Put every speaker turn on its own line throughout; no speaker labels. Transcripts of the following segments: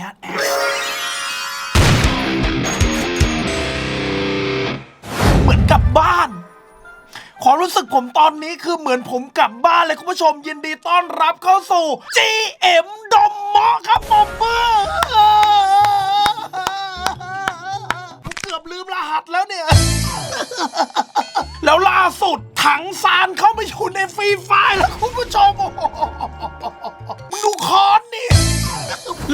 ญาแอเหมือนกลับบ้าน ความรู้สึกผมตอนนี้คือเหมือนผมกลับบ้านเลยคุณผู้ชมยินดีต้อนรับเข้าสู่ GM ดมเมาะครับผมเมื่อเกือบลืมรหัสแล้วเนี่ย แล้วล่าสุดถังซานเข้าไปอยู่ในฟรีไฟล์แล้วคุณผู้ชมมึงดูคอนนี่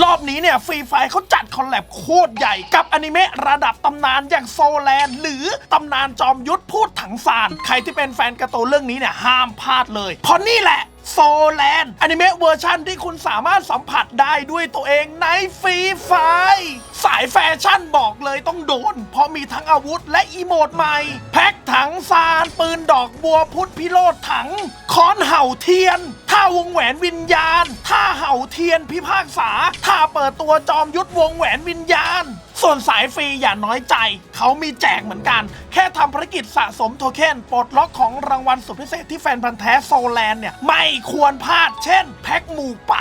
รอบนี้เนี่ยฟรีไฟเขาจัดคอลแลบโคตรใหญ่กับอนิเมะระดับตำนานอย่างโซแลนหรือตำนานจอมยุทธพูดถังซาน ใครที่เป็นแฟนการ์ตูนเรื่องนี้เนี่ยห้ามพลาดเลย เพราะนี่แหละโซแลนด์อนิเมะเวอร์ชันที่คุณสามารถสัมผัสได้ด้วยตัวเองในฟรีไฟล์สายแฟชั่นบอกเลยต้องโดน เพราะมีทั้งอาวุธและอีโมดใหม่ แพ็คถังซาน ปืนดอกบัวพุทธพิโรธถัง ค้อนเห่าเทียนท่าวงแหวนวิญญาณท่าเห่าเทียนพิพากษาท่าเปิดตัวจอมยุทธวงแหวนวิญญาณ ส่วนสายฟรีอย่าน้อยใจ เขามีแจกเหมือนกัน แค่ทำภารกิจสะสมโทเค็นปลดล็อกของรางวัลสุดพิเศษที่แฟนพันธ์แท้โซแลนเนี่ย ไม่ควรพลาด เช่น แพ็คหมูไป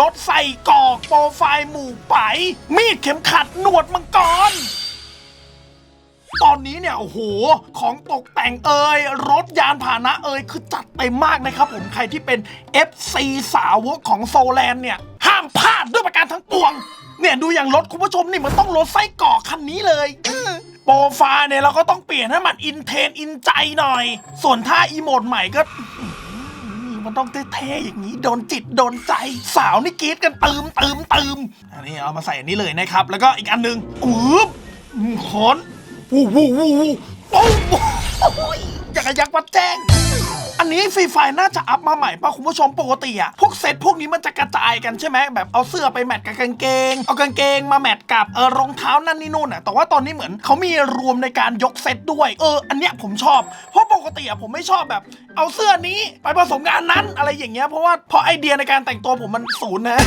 รถใส่กอกโปรไฟล์หมูไป มีดเข็มขัดหนวดมังกรตอนนี้เนี่ยโอ้โห ของตกแต่งเอ่ยรถยานพาหนะเอ่ยคือจัดเต็มากนะครับผมใครที่เป็น FC สาวกของโซแลนเนี่ย ห้ามพลาดด้วยประการทั้งปวง เนี่ยดูอย่างรถคุณผู้ชมนี่มันต้องรถไส้กรอกคันนี้เลยเออโปรไฟล์เนี่ยเราก็ต้องเปลี่ยนให้มันอินเทนอินใจหน่อย ส่วนท่าอีโมดใหม่ก็มันต้องเท่ๆอย่างนี้โดนจิตโดนใจ สาวนี่กรีดกันตืมตืมตืมอันนี้เอามาใส่อันนี้เลยนะครับ แล้วก็อีกอันหนึงอุ๊บขอนวูวูวูวูโอ้โหอยากกรยักวัดแจ้ง นี้ฟรีไฟน่าจะอัพมาใหม่ป่ะคุณผู้ชมปกติอะพวกเซตพวกนี้มันจะกระจายกันใช่ไหมแบบเอาเสื้อไปแมทกับกางเกง เอากางเกงมาแมทกับเออรองเท้านั่นนี่นู่นอะแต่ว่าตอนนี้เหมือนเขามีรวมในการยกเซตด้วย เออ อันเนี้ยผมชอบ เพราะปกติอะผมไม่ชอบแบบ เอาเสื้อนี้ไปผสมกับอันนั้นอะไรอย่างเงี้ยเพราะว่าเพราะไอเดียในการแต่งตัวผมมันศูนย์นะ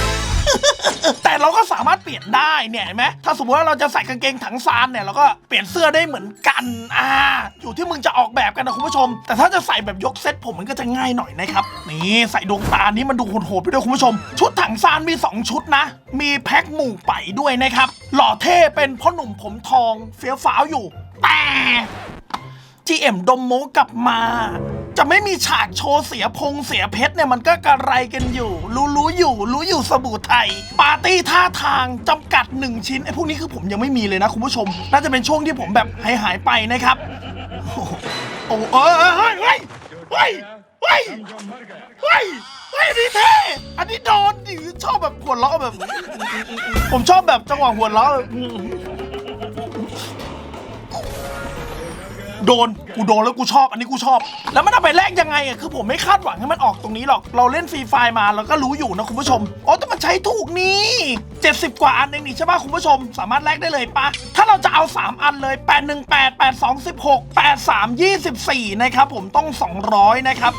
แต่เราก็สามารถเปลี่ยนได้เนี่ยเห็นไหมถ้าสมมติว่าเราจะใส่กางเกงถังซานเนี่ยเราก็เปลี่ยนเสื้อได้เหมือนกันอ่าอยู่ที่มึงจะออกแบบกันนะคุณผู้ชม แต่ถ้าจะใส่แบบยกเซตผมมันก็จะง่ายหน่อยนะครับนี่ใส่ดวงตานี้มันดูโหดๆไปด้วยคุณผู้ชม ชุดถังซานมี 2 ชุดนะ มีแพ็คหมู่ไปด้วยนะครับ หล่อเท่เป็นพ่อหนุ่มผมทองเฟี้ยวฟ้าวอยู่แต่ GM ดมโมกลับมา จะไม่มีฉากโชว์เสียพงเสียเพชรเนี่ยมันก็กระไรกันอยู่ รู้รู้อยู่รู้อยู่สบู่ไทย ปาร์ตี้ท่าทางจำกัด 1 ชิ้นไอ้พวกนี้คือผมยังไม่มีเลยนะคุณผู้ชม น่าจะเป็นช่วงที่ผมแบบหายหายไปนะครับ โอ้โหโอ้เออเออเฮ้ยเฮ้ยเฮ้ยเฮ้ยเฮ้ยเฮ้ยนี่เท่อันนี้โดนดิชอบแบบหัวเราะแบบ ผมชอบแบบจังหวะหัวเราะ โดนกูโดนแล้วกูชอบ อันนี้กูชอบ แล้วมันเอาไปแลกยังไงอะคือผมไม่คาดหวังให้มันออกตรงนี้หรอก เราเล่นฟรีไฟล์มาเราก็รู้อยู่นะคุณผู้ชมอ๋อแต่มันใช้ถูกนี่ 70 กว่าอันเองนี่ใช่ป่ะคุณผู้ชม สามารถแลกได้เลยปะถ้าเราจะเอา 3 อันเลย 818 8216 8324 นะครับผมต้อง 200 นะครับ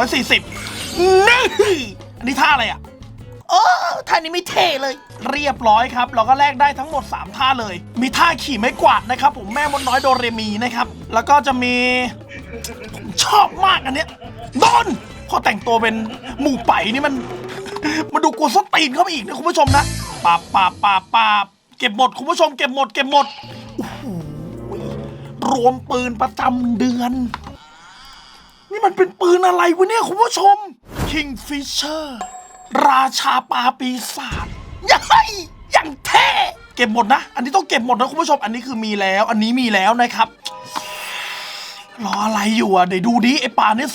240นี่อันนี้ท่าอะไรอะ ออท่านี้ไม่เท่เลย เรียบร้อยครับ เราก็แลกได้ทั้งหมด 3 ท่าเลย มีท่าขี่ไม้กวาดนะครับ ผมแม่มดน้อยโดเรมีนะครับ แล้วก็จะมีผมชอบมากอันเนี้ยโดนพอแต่งตัวเป็นหมู่ไปนี่มัน มันดูกลัวสตีนเข้าไปอีกนะคุณผู้ชมนะปาบปาบปาบปาบเก็บหมดคุณผู้ชมเก็บหมดเก็บหมดโอ้โหรวมปืนประจำเดือน นี่มันเป็นปืนอะไรวะเนี่ยคุณผู้ชม Kingfisher ราชาปลาปีศาจยัยอย่างเท่เก็บหมดนะ อันนี้ต้องเก็บหมดนะคุณผู้ชม อันนี้คือมีแล้ว อันนี้มีแล้วนะครับ รออะไรอยู่อะ เดี๋ยวดูดิไอปลานี่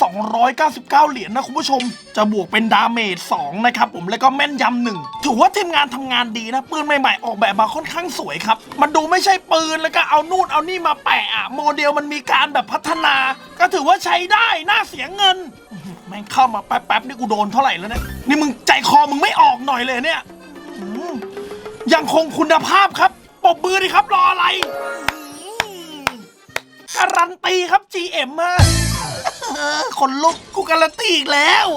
299 เหรียญนะคุณผู้ชม จะบวกเป็นดาเมจ2นะครับผม แล้วก็แม่นยำหนึ่ง ถือว่าทีมงานทำงานดีนะ ปืนใหม่ๆ ออกแบบมาค่อนข้างสวยครับ มันดูไม่ใช่ปืนแล้วก็เอานู่นเอานี่มาแปะอะโมเดลมันมีการแบบพัฒนา ก็ถือว่าใช้ได้ น่าเสียเงิน แม่งเข้ามาแป๊บๆนี่กูโดนเท่าไหร่แล้วเนี่ย นี่มึงใจคอมึงไม่ออกหน่อยเลยเนี่ยอืมยังคงคุณภาพครับปรบมือดิครับรออะไรอืมการันตีครับ GM อะคนลุกกูการันตีอีกแล้ว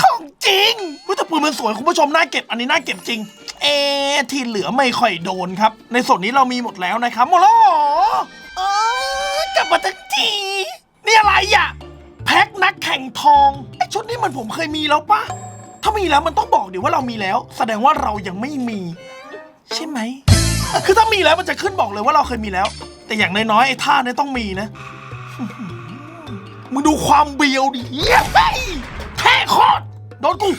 ของจริงว่าแต่ปืนมันสวยคุณผู้ชมน่าเก็บอันนี้น่าเก็บจริง เอะที่เหลือไม่ค่อยโดนครับ ในส่วนนี้เรามีหมดแล้วนะครับหมดแล้วเหรอเออกลับมาทั้งที นี่อะไรอะ พ็คนักแข่งทองไอชุดนี้มันผมเคยมีแล้วปะถ้ามีแล้วมันต้องบอกเดี๋ยวว่าเรามีแล้ว แสดงว่าเรายังไม่มี ใช่ไหม คือถ้ามีแล้วมันจะขึ้นบอกเลยว่าเราเคยมีแล้ว แต่อย่างน้อยๆไอ้ท่าเนี้ต้องมีนะมึงดูความเบียวดิเหี้ไปแท้โคตรโดนกู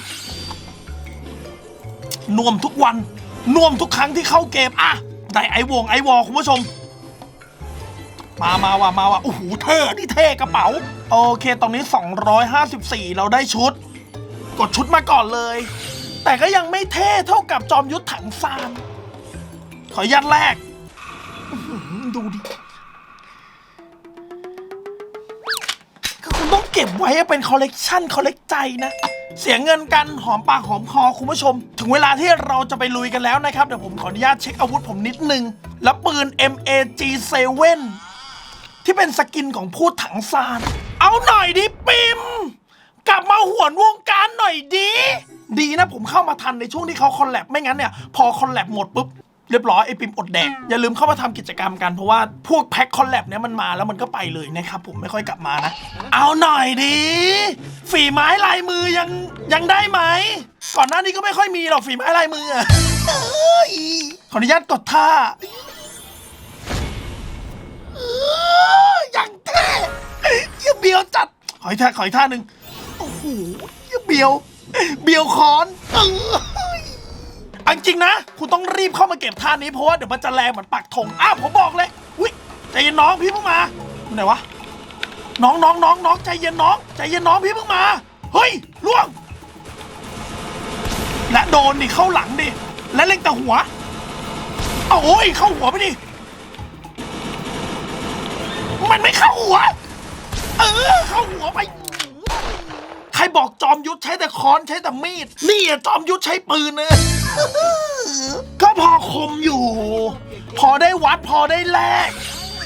น่วมทุกวันน่วมทุกครั้งที่เข้าเกมอะได้ไอวงไอวอคุณผู้ชม มามาว่ะมาว่ะโอ้โหเท่นี่เท่กระเป๋า โอเคตรงนี้ 254 เราได้ชุด กดชุดมาก่อนเลย แต่ก็ยังไม่เท่เท่ากับจอมยุทธถังซานขออนุญาตแรก ดูดิก็คุณต้องเก็บไว้เป็นคอลเลกชันคอลเลกใจนะ เสียเงินกันหอมปากหอมคอคุณผู้ชม ถึงเวลาที่เราจะไปลุยกันแล้วนะครับ เดี๋ยวผมขออนุญาตเช็คอาวุธผมนิดนึง แล้วปืน MAG7 ที่เป็นสกินของพูดถังซาน เอาหน่อยดิปิม กลับมาหวนวงการหน่อยดีดีนะผมเข้ามาทันในช่วงที่เขาคอลแลบไม่งั้นเนี่ย พอคอลแลบหมดปุ๊บ เรียบร้อยไอปิมอดแดก อย่าลืมเข้ามาทำกิจกรรมกัน เพราะว่าพวกแพ็คคอลแลบเนี่ยมันมาแล้วมันก็ไปเลยนะครับผมไม่ค่อยกลับมานะ เอาหน่อยดีฝีไม้ลายมือยังยังได้ไหมก่อนหน้านี้ก็ไม่ค่อยมีหรอกฝีไม้ลายมืออะเอ้ยขออนุญาตกดท่า เหี้ยเบียวจัดขออีกท่าขออีกท่าหนึ่งโอ้โหเหี้ยเบียว เบียวคอนเอ้ยเอาจริงนะ คุณต้องรีบเข้ามาเก็บท่านี้เพราะว่าเดี๋ยวมันจะแรงเหมือนปักธงอ้าวผมบอกเลยอุ้ยใจเย็นน้องพี่เพิ่งมาอยู่ไหนวะน้องน้องน้องน้องใจเย็นน้องใจเย็นน้องพี่เพิ่งมา เฮ้ยล่วง และโดนดิเข้าหลังดิและเล็งแต่หัวเอาโอ้ยเข้าหัวไปดิมันไม่เข้าหัว ออเข้าหัวไป ใครบอกจอมยุทธใช้แต่ค้อนใช้แต่มีด นี่อะจอมยุทธใช้ปืนเนอะก็พอคมอยู่ พอได้วัดพอได้แลก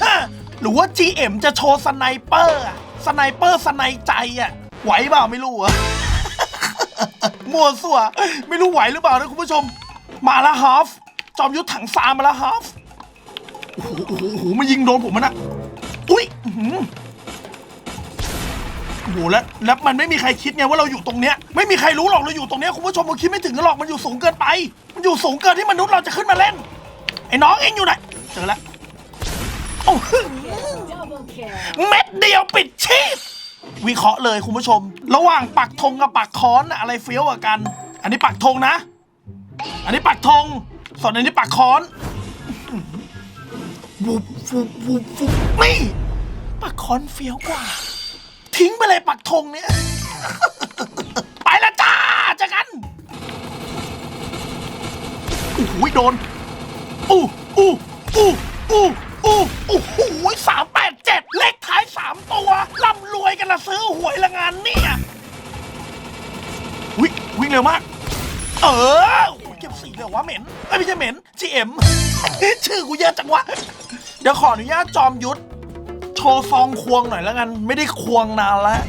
ฮะหรือว่า GM จะโชว์สไนเปอร์อะสไนเปอร์สไนใจอะไหวเปล่าไม่รู้อะ มัวสัวไม่รู้ไหวหรือเปล่านะคุณผู้ชม มาแล้วฮาฟจอมยุทธถังซามาแล้วฮาฟโอ้โหโอ้โหโอ้โหมายิงโดนผมมันอะอุ้ยอื้อหือ โหแล้วแล้วมันไม่มีใครคิดไงว่าเราอยู่ตรงเนี้ยไม่มีใครรู้หรอกเราอยู่ตรงเนี้ยคุณผู้ชมมันคิดไม่ถึงกันหรอกมันอยู่สูงเกินไป มันอยู่สูงเกินที่มนุษย์เราจะขึ้นมาเล่น ไอ้น้องเองอยู่ไหนเจอแล้วโอ้โหเม็ดเดียวปิดชีพวิเคราะห์เลยคุณผู้ชม ระหว่างปักธงกับปักค้อนอะไรเฟี้ยวกว่ากัน อันนี้ปักธงนะ อันนี้ปักธงส่วนอันนี้ปักค้อนวุบวุบวุบวุบนี่ปักค้อนเฟี้ยวกว่า ทิ้งไปเลยปักธงเนี่ย ไปละจ้าเจอกันโอ้โหโดนอู้อู้อู้อู้อู้โอ้โหสามแปดเจ็ดเลขท้ายสามตัวร่ำรวยกันละซื้อหวยละงานเนี่ยวิวิ่งเร็วมาก เออโอ้โหเก็บสีเลยวะเหม็นเอ้ยไม่ใช่เหม็น GM ชื่อกูเยอะจังวะ เดี๋ยวขออนุญาตจอมยุทธ ว์ซองควงหน่อยแล้วกัน ไม่ได้ควงนานแล้ว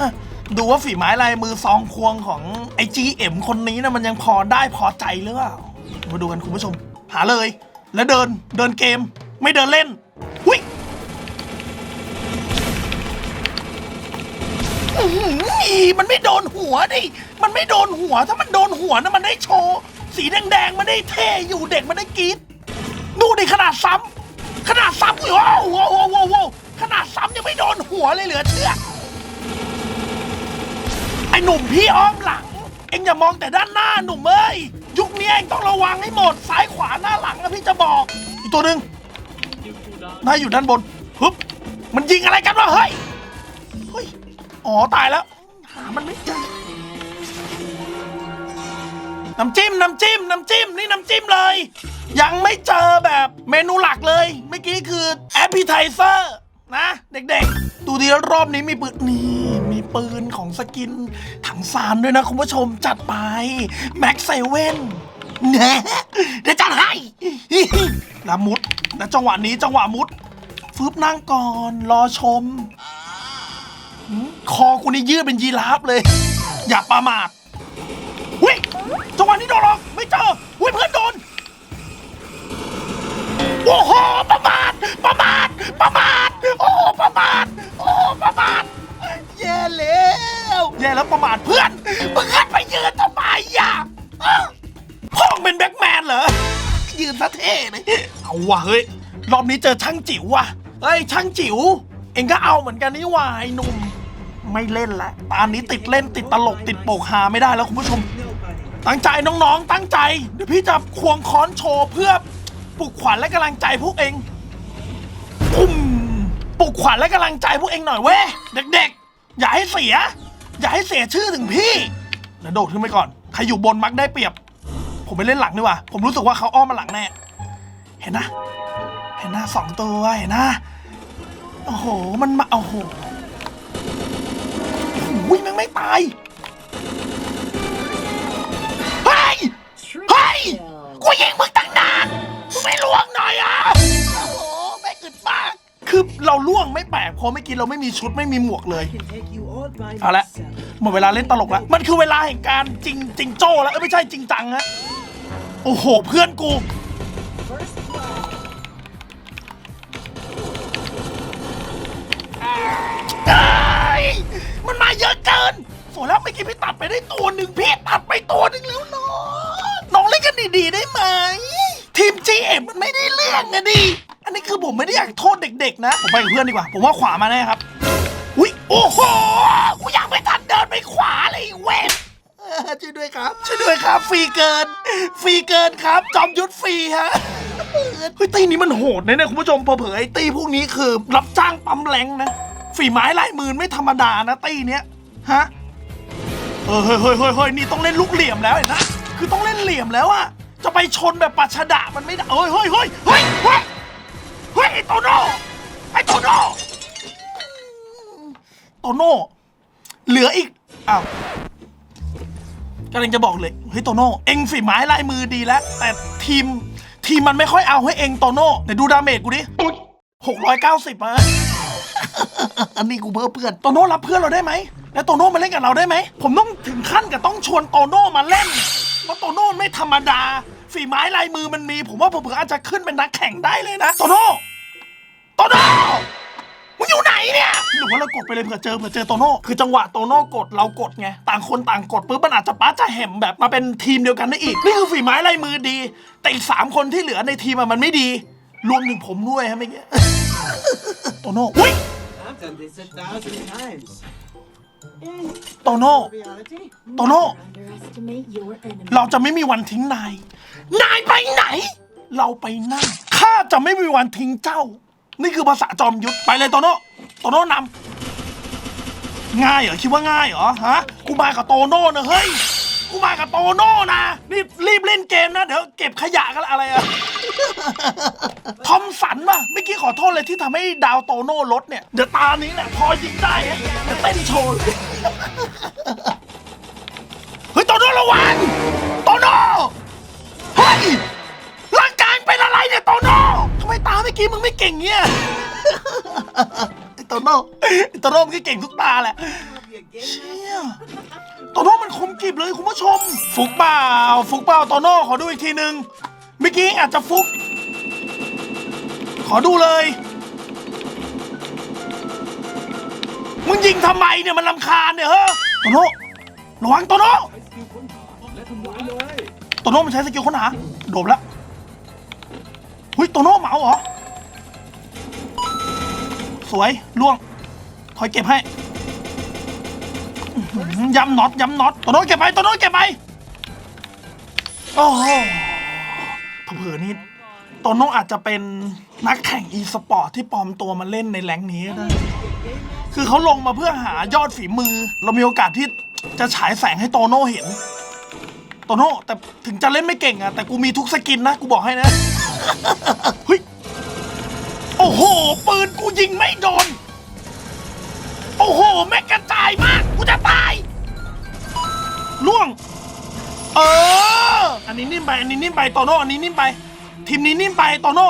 ฮะดูว่าฝีไม้ลายมือซองควงของไอ้ GM คนนี้นะมันยังพอได้พอใจหรือเปล่ามาดูกันคุณผู้ชม หาเลย แล้วเดินเดินเกม ไม่เดินเล่นหุยอื้อหือมันไม่โดนหัวดิ มันไม่โดนหัวถ้ามันโดนหัวนะมันได้โชว์ สีแดงๆมันได้เท่อยู่เด็กมันได้กรีดดูดิขนาดซ้ำขนาดซ้ำว้าวว้าวว้าวว้าวว้าว ขนาดซ้ำยังไม่โดนหัวเลยเหลือเชื่อ ไอ้หนุ่มพี่อ้อมหลัง เอ็งอย่ามองแต่ด้านหน้าหนุ่มเอ้ย ยุคนี้เอ็งต้องระวังให้หมดซ้ายขวาหน้าหลังนะพี่จะบอก อีกตัวหนึ่งนายอยู่ด้านบนฮึบมันยิงอะไรกันวะเฮ้ย เฮ้ย อ๋อตายแล้ว หามันไม่เจอ น้ำจิ้มน้ำจิ้มน้ำจิ้มนี่น้ำจิ้มเลย ยังไม่เจอแบบเมนูหลักเลย เมื่อกี้คือแอปเปิลไทเซอร์ นะ เด็กๆ ดูดีรอบนี้มีปืนนี่ มีปืนของสกิน ถังซานด้วยนะ คุณผู้ชมจัดไป แม็กเซเว่นนะเดี๋ยวจัดให้ล้วมุดแล้วจังหวะนี้จังหวะมุด ฟึบนั่งก่อนรอชมหืมคอกูนี่ยืดเป็นยีราฟเลย อย่าประมาทวิจังหวะนี้โดนหรอกไม่เจอวิเพื่อนโดน โอ้โห ประมาท ประมาท ประมาท โอ้โหประมาท โอ้โหประมาทแย่แล้วแย่แล้วประมาทเพื่อนมึงขึ้นไปยืนทำไมอะอ้าวพ่องเป็นแบ็กแมนเหรอ ยืนซะเท่เลยเอาว่ะเฮ้ย รอบนี้เจอช่างจิ๋วว่ะเฮ้ยช่างจิ๋ว เองก็เอาเหมือนกันนี่หว่าไอ้หนุ่ม ไม่เล่นละตอนนี้ติดเล่นติดตลกติดโปกฮาไม่ได้แล้วคุณผู้ชม ตั้งใจน้องๆ ตั้งใจ เดี๋ยวพี่จะควงค้อนโชว์เพื่อ ปลุกขวัญและกำลังใจพวกเองปุ่มปลุกขวัญและกำลังใจพวกเองหน่อยเว้ยเด็กๆ อย่าให้เสีย อย่าให้เสียชื่อถึงพี่เดี๋ยวโดดขึ้นไปก่อนใครอยู่บนมักได้เปรียบ ผมไปเล่นหลังดีกว่าผมรู้สึกว่าเขาอ้อมมาหลังแน่เห็นนะ เห็นนะสองตัวเห็นนะโอ้โหมันมาโอ้โหโอ้โหแม่งไม่ตายเฮ้ยเฮ้ยกูยิงมึง ไม่ล่วงหน่อยอะโอ้โหแม่งอึดมากคือเราล่วงไม่แปลกเพราะเมื่อกี้เราไม่มีชุดไม่มีหมวกเลย
can take you all by
เอาละ
myself.
หมดเวลาเล่นตลกแล้วมันคือเวลาแห่งการจริงจริงโจ้แล้วเอ้ยไม่ใช่จริงจังฮะโอ้โหเพื่อนกู
First blood.
เอ้ยมันมาเยอะเกินโสวยแล้วเมื่อกี้พี่ตัดไปได้ตัวหนึ่งพี่ตัดไปตัวหนึ่งแล้วน้องน้องเล่นกันดีๆได้ไหม ทีมจีเอ็มมันไม่ได้เรื่องอะดิ อันนี้คือผมไม่ได้อยากโทษเด็กๆ นะ ผมไปกับเพื่อนดีกว่า ผมว่าขวามาแน่ครับ อุ้ยโอ้โห กูยังไม่ทันเดินไปขวาเลยไอ้เวนเออช่วยด้วยครับ ช่วยด้วยครับ ฟรีเกิน ฟรีเกินครับ จอมยุทธฟรีฮะ เฮ้ยตีนี้มันโหดนะเนี่ยคุณผู้ชมเผลอๆไอ้ตีพวกนี้คือรับจ้างปั๊มแรงนะ ฝีไม้ลายมือไม่ธรรมดานะตีเนี้ย ฮะ เออเฮ้ยเฮ้ยเฮ้ยเฮ้ยนี่ต้องเล่นลูกเหลี่ยมแล้วเห็นนะ คือต้องเล่นเหลี่ยมแล้วอะ จะไปชนแบบปัชดะมันไม่ได้เอ้ยเฮ้ยเฮ้ยเฮ้ยเฮ้ยเฮ้ยไอ้โตโน่ไอ้โตโน่โตโน่เหลืออีกอ้าวกำลังจะบอกเลยเฮ้ยโตโน่เอ็งฝีไม้ลายมือดีแล้ว แต่ทีมทีมมันไม่ค่อยเอาให้เอ็งโตโน่ไหนดูดาเมจกูดิหกร้อยเก้าสิบอะอันนี้กูเพิ่มเพื่อนโตโน่รับเพื่อนเราได้ไหมแล้วโตโน่มาเล่นกับเราได้ไหมผมต้องถึงขั้นกับต้องชวนโตโน่มาเล่น เพราะโตโน่ไม่ธรรมดา ฝีไม้ลายมือมันมี ผมว่าผมเผื่ออาจจะขึ้นเป็นนักแข่งได้เลยนะโตโน่โตโน่มึงอยู่ไหนเนี่ยหรือว่าเรากดไปเลยเผื่อเจอเผื่อเจอโตโน่คือจังหวะโตโน่กดเรากดไงต่างคนต่างกดปุ๊บมันอาจจะป้าจะแหมแบบมาเป็นทีมเดียวกันได้อีกนี่คือฝีไม้ลายมือดี แต่อีกสามคนที่เหลือในทีมอะมันไม่ดี รวมถึงผมด้วยฮะเมื่อกี้โตโน่อุ้ย
I've done this a thousand times. In
โตโน่
reality,
โตโน่
Underestimate your enemy.
เราจะไม่มีวันทิ้งนาย นายไปไหน เราไปนั่งข้าจะไม่มีวันทิ้งเจ้า นี่คือภาษาจอมยุทธไปเลยโตโน่โตโน่นำง่ายเหรอคิดว่าง่ายเหรอฮะกูมากับโตโน่นะเฮ้ย กูมากับโตโน่นะนี่รีบเล่นเกมนะ เดี๋ยวเก็บขยะกันละอะไรอะทอมสันป่ะเมื่อกี้ขอโทษเลยที่ทำให้ดาวโตโน่ลดเนี่ย เดี๋ยวตานี้เนี่ยพอยิงได้อะเดี๋ยเต้นโชว์เลยเฮ้ยโตโน่ระวังโตโน่เฮ้ยร่างกายเป็นอะไรเนี่ยโตโน่ทำไมตาเมื่อกี้มึงไม่เก่งเนี่ยไอ้โตโน่ไอ้โตโน่มันก็เก่งทุกตาแหละเชี่ย โตโน่มันคมกริบเลยคุณผู้ชม ฟุกเปล่า ฟุกเปล่าโตโน่ขอดูอีกทีหนึ่งเมื่อกี้อาจจะฟุก ขอดูเลย มึงยิงทำไมเนี่ยมันลำคาญเนี่ยเฮ้ยโตโน่ระวังโตโน่โตโน่มันใช้สกิลค้นหาโดดแล้วหุยโตโน่เหมาเหรอ สวยล่วงถอยเก็บให้ ย้ำน็อตย้ำน็อตโตโน่เก็บไปโตโน่เก็บไปโอ้โหเผื่อนี่โตโน่อาจจะเป็นนักแข่งอีสปอร์ตที่ปลอมตัวมาเล่นในแรงนี้ก็ได้ คือเขาลงมาเพื่อหายอดฝีมือ เรามีโอกาสที่จะฉายแสงให้โตโน่เห็น โตโน่แต่ถึงจะเล่นไม่เก่งอะแต่กูมีทุกสกินนะ กูบอกให้นะ เฮ้ย โอ้โห ปืนกูยิงไม่โดน โอ้โหแม่งกระจายมากกูจะตายล่วง เออ อันนี้นิ่มไป อันนี้นิ่มไปโตโน่อันนี้นิ่มไป ทีมนี้นิ่มไปโตโน่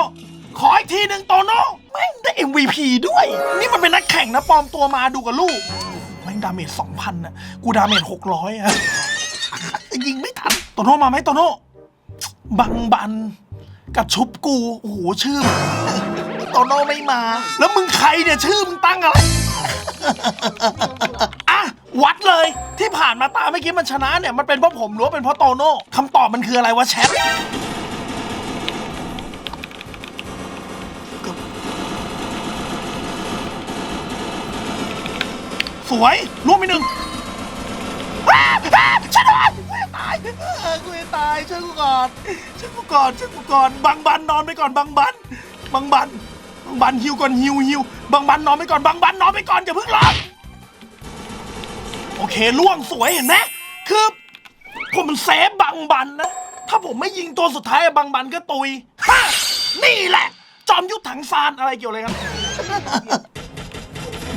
ขออีกทีหนึ่งโตโน่แม่งได้ MVP ด้วย นี่มันเป็นนักแข่งนะปลอมตัวมาดูกับลูกแม่งดาเมจสองพันอะกูดาเมจหกร้อยอะยิงไม่ทันโตโน่มาไหมโตโน่บังบันกับชุบกู โอ้โหชื่อโตโน่ไม่มา แล้วมึงใครเนี่ยชื่อมึงตั้งอะไร อะวัดเลยที่ผ่านมาตาเมื่อกี้มันชนะเนี่ยมันเป็นเพราะผมหรือว่าเป็นเพราะโตโน่คำตอบมันคืออะไรวะแชทสวยร่วมไหนึ่งช่วยน่กูตายเออกูตายช่วยกูก่อนช่วยกูก่อนช่วยกูก่อนบังบันนอนไปก่อนบังบันบังบัน บันฮิวก่อนฮิวฮิวบังบันนอนไปก่อนบังบันนอนไปก่อนอย่าเพิ่งร้องโอเคล่วงสวยเห็นไหมคือผมเซฟบังบันนะ ถ้าผมไม่ยิงตัวสุดท้ายอะบังบันก็ตุยฮะนี่แหละ จอมยุทธถังซานอะไรเกี่ยวอะไรกัน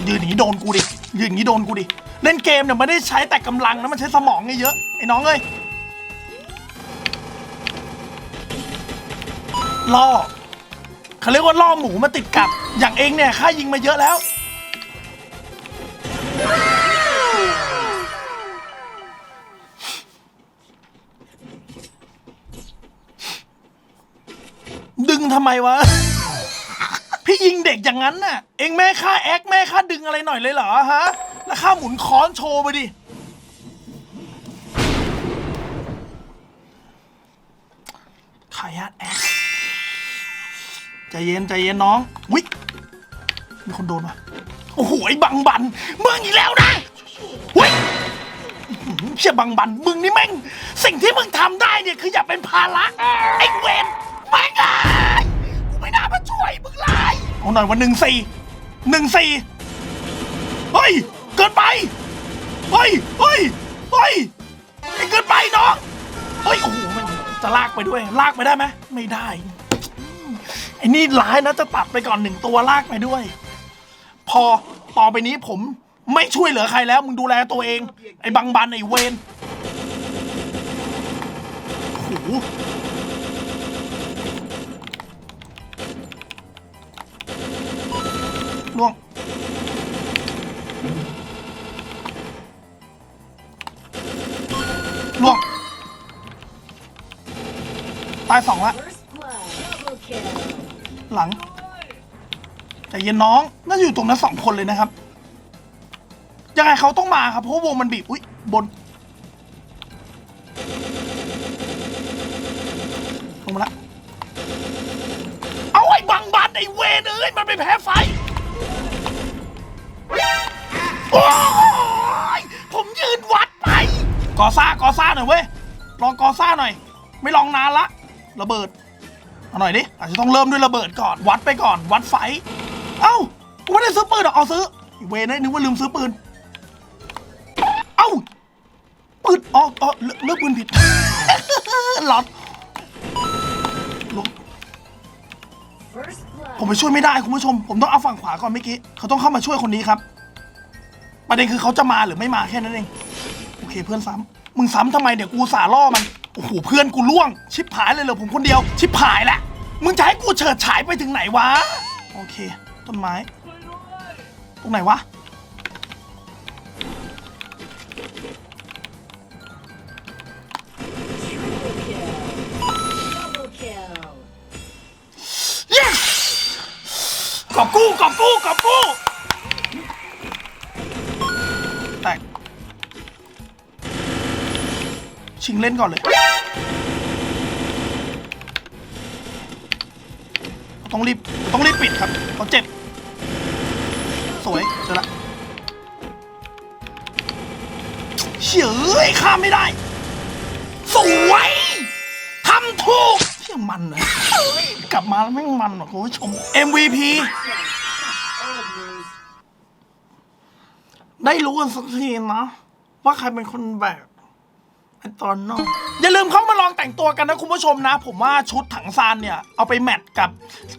ยืนอย่างนี้โดนกูดิ ยืนอย่างนี้โดนกูดิ เล่นเกมเนี่ยไม่ได้ใช้แต่กำลังนะมันใช้สมองไงเยอะไอ้น้องเอ้ยล่อ เขาเรียกว่าล่อหมูมาติดกับ อย่างเองเนี่ยข้ายิงมาเยอะแล้ว ดึงทำไมวะ พี่ยิงเด็กอย่างนั้นน่ะ เองแม่ค่าแอคแม่ค่าดึงอะไรหน่อยเลยเหรอฮะ แล้วข้าหมุนค้อนโชว์ไปดิขายาตแอค ใจเย็นใจเย็นน้องวิมีคนโดนวะโอ้โหไอ้บังบันมึงอีกแล้วนะวิเชี่ยบังบันมึงนี่แม่งสิ่งที่มึงทำได้เนี่ยคืออย่าเป็นภาระไอ้เวนไม่ไงกูไม่น่ามาช่วยมึงเลยเอาหน่อยวันหนึ่งสี่หนึ่งสี่เฮ้ยเกินไปเฮ้ยเฮ้ยเฮ้ยเกินไปน้องเฮ้ยโอ้โหมันจะลากไปด้วย ลากไปได้ไหมไม่ได้ ไอ้นี่ร้ายนะจะตัดไปก่อนหนึ่งตัวลากไปด้วย พอต่อไปนี้ผมไม่ช่วยเหลือใครแล้ว มึงดูแลตัวเอง ไอ้บังบันไอ้เวนโอ้โหล่วงล่วง ตายสองละ หลังแต่เย็นน้องน่าจะอยู่ตรงนั้นสองคนเลยนะครับยังไงเขาต้องมาครับเพราะวงมันบีบอุ้ยบนลงมาละเอาไอ้บังบันไอ้เวนเอ้ยมันไปแพ้ไฟโอ้ยผมยืนวัดไปกอซ่ากอซ่าหน่อยเว้ยลองกอซ่าหน่อย ไม่ลองนานละระเบิด เอาหน่อยดิอาจจะต้องเริ่มด้วยระเบิดก่อนวัดไปก่อน วัดไฟ เอ้ากูไม่ได้ซื้อปืนหรอกเอาซื้อเวนเลยนึกว่าลืมซื้อปืน เอ้าปืนอ๋ออ๋อเลือกปืนผิดหลอดผมไปช่วยไม่ได้คุณผู้ชม ผมต้องเอาฝั่งขวาก่อนเมื่อกี้เขาต้องเข้ามาช่วยคนนี้ครับ ประเด็นคือเขาจะมาหรือไม่มาแค่นั้นเอง โอเคเพื่อนซ้ำมึงซ้ำทำไมเดี๋ยวกูสาล่อมัน โอ้โหเพื่อนกูล่วง ชิบหายเลยเหรอผมคนเดียว ชิบหายแล้วมึงจะให้กูเฉิดฉายไปถึงไหนวะ โอเค ต้นไม้ ตรงไหนวะ yes กอบกู้กอบกู้กอบกู้ ชิงเล่นก่อนเลย ต้องรีบ ต้องรีบปิดครับเขาเจ็บ สวยเจอละเฉยเอ้ยข้ามไม่ได้ สวยทำถูกเชี่ยมันนะเฮ้ยกลับมาแล้วแม่งมันว่ะคุณผู้ชม MVP ได้รู้กันสักทีนะ ว่าใครเป็นคนแบก ไอตอนนอกอย่าลืมเข้ามาลองแต่งตัวกันนะคุณผู้ชมนะ ผมว่าชุดถังซานเนี่ยเอาไปแมทกับ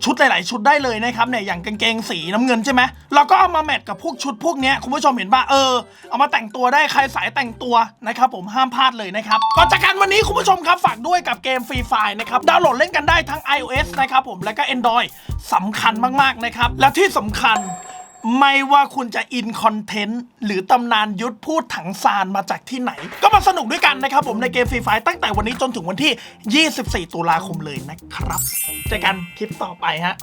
ชุดหลาย ๆ ชุดได้เลยนะครับเนี่ยอย่างกางเกงสีน้ำเงินใช่ไหมเราก็เอามาแมทกับพวกชุดพวกเนี้ยคุณผู้ชมเห็นป่ะเออเอามาแต่งตัวได้ใครสายแต่งตัวนะครับผมห้ามพลาดเลยนะครับก่อนจากกันวันนี้คุณผู้ชมครับฝากด้วยกับเกมฟรีไฟนะครับดาวน์โหลดเล่นกันได้ทั้ง iOS นะครับผมและก็ Android สำคัญมาก ๆ นะครับและที่สำคัญ ไม่ว่าคุณจะอินคอนเทนต์ หรือตำนานยุทธพูดถังซานมาจากที่ไหน ก็มาสนุกด้วยกันนะครับผมในเกมฟรีไฟตั้งแต่วันนี้จนถึงวันที่ 24 ตุลาคมเลยนะครับเจอกันคลิปต่อไปฮะ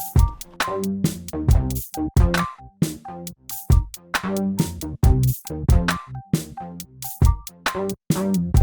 Double